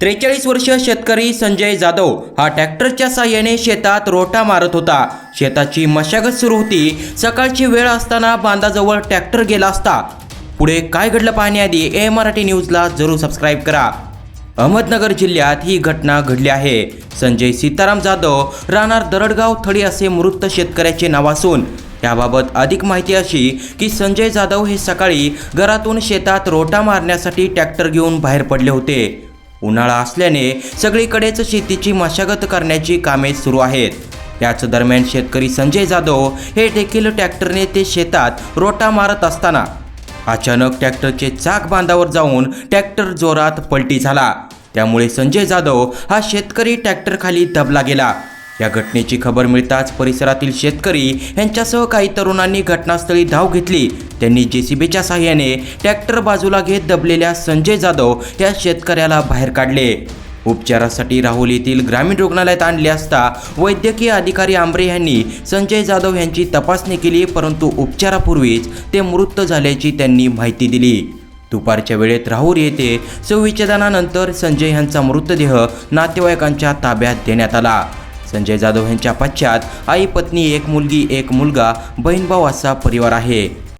त्रेचाळीस वर्ष शेतकरी संजय जाधव हा ट्रॅक्टरच्या साह्याने शेतात रोटा मारत होता. शेताची मशागत सुरू होती. सकाळची वेळ असताना बांधाजवळ ट्रॅक्टर गेला असता. पुढे काय घडलं पाहण्याआधी ए मराठी न्यूजला जरूर सबस्क्राईब करा. अहमदनगर जिल्ह्यात ही घटना घडली आहे. संजय सीताराम जाधव राहणार दरडगाव थडी असे मृत शेतकऱ्याचे नाव असून याबाबत अधिक माहिती अशी की संजय जाधव हे सकाळी घरातून शेतात रोटा मारण्यासाठी ट्रॅक्टर घेऊन बाहेर पडले होते. उन्हाळा असल्याने सगळीकडेच शेतीची मशागत करण्याची कामे सुरू आहेत. याच दरम्यान शेतकरी संजय जाधव हे देखील ट्रॅक्टरने ते शेतात रोटा मारत असताना अचानक ट्रॅक्टरचे चाक बांधावर जाऊन ट्रॅक्टर जोरात पलटी झाला. त्यामुळे संजय जाधव हा शेतकरी ट्रॅक्टरखाली दबला गेला. या घटनेची खबर मिळताच परिसरातील शेतकरी यांच्यासह काही तरुणांनी घटनास्थळी धाव घेतली. त्यांनी जेसीबीच्या सहाय्याने ट्रॅक्टर बाजूला घेत दबलेल्या संजय जाधव या शेतकऱ्याला बाहेर काढले. उपचारासाठी राहुल येथील ग्रामीण रुग्णालयात आणले असता वैद्यकीय अधिकारी आंबरे यांनी संजय जाधव यांची तपासणी केली परंतु उपचारापूर्वीच ते मृत झाल्याची त्यांनी माहिती दिली. दुपारच्या वेळेत राहुल येथे सुविच्छेदनानंतर संजय यांचा मृतदेह नातेवाईकांच्या ताब्यात देण्यात आला. संजय जाधव यांच्या पश्चात आई पत्नी एक मुलगी एक मुलगा बहीण भाऊ असा परिवार आहे.